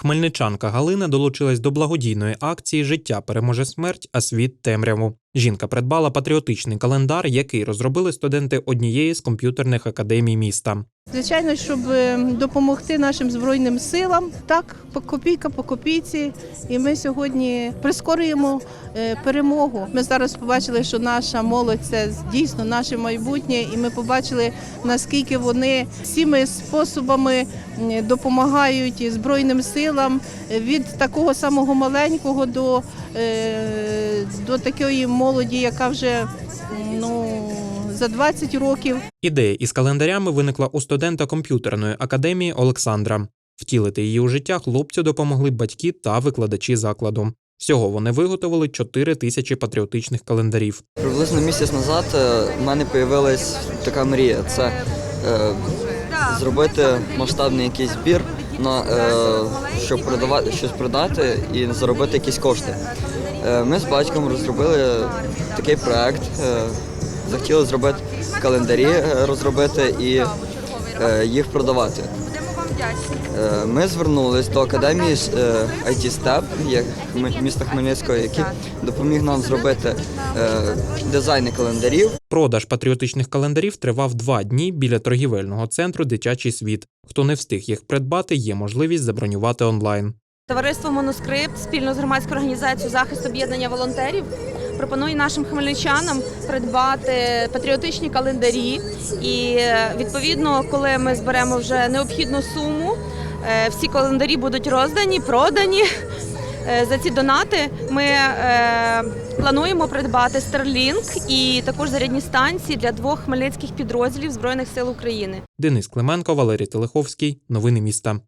Хмельничанка Галина долучилась до благодійної акції Життя переможе смерть, а світ темряву. Жінка придбала патріотичний календар, який розробили студенти однієї з комп'ютерних академій міста. Звичайно, щоб е, допомогти нашим збройним силам, так по копійка по копійці. І ми сьогодні прискорюємо е, перемогу. Ми зараз побачили, що наша молодь це дійсно наше майбутнє, і ми побачили наскільки вони всіми способами допомагають збройним силам від такого самого маленького до, е, до такої молоді, яка вже ну за 20 років. Ідея із календарями виникла у студента комп'ютерної академії Олександра. Втілити її у життя хлопцю допомогли батьки та викладачі закладу. Всього вони виготовили 4 тисячі патріотичних календарів. Приблизно місяць назад е, в мене з'явилась така мрія. Це е, зробити масштабний якийсь збір, на, е, щоб продавати щось продати і заробити якісь кошти. Е, ми з батьком розробили такий проект. Е, захотіли зробити календарі, е, розробити і е, їх продавати. Е, Ми звернулись до академії IT Step міста Хмельницького, який допоміг нам зробити дизайни календарів. Продаж патріотичних календарів тривав два дні біля торгівельного центру Дитячий світ. Хто не встиг їх придбати, є можливість забронювати онлайн. Товариство Монускрипт спільно з громадською організацією захист об'єднання волонтерів пропонує нашим хмельничанам придбати патріотичні календарі. І е, відповідно, коли ми зберемо вже необхідну суму, е, всі календарі будуть роздані, продані. Е, За ці донати ми плануємо придбати Starlink і також зарядні станції для двох хмельницьких підрозділів Збройних сил України. Денис Клименко, Валерій Телеховський. Новини міста.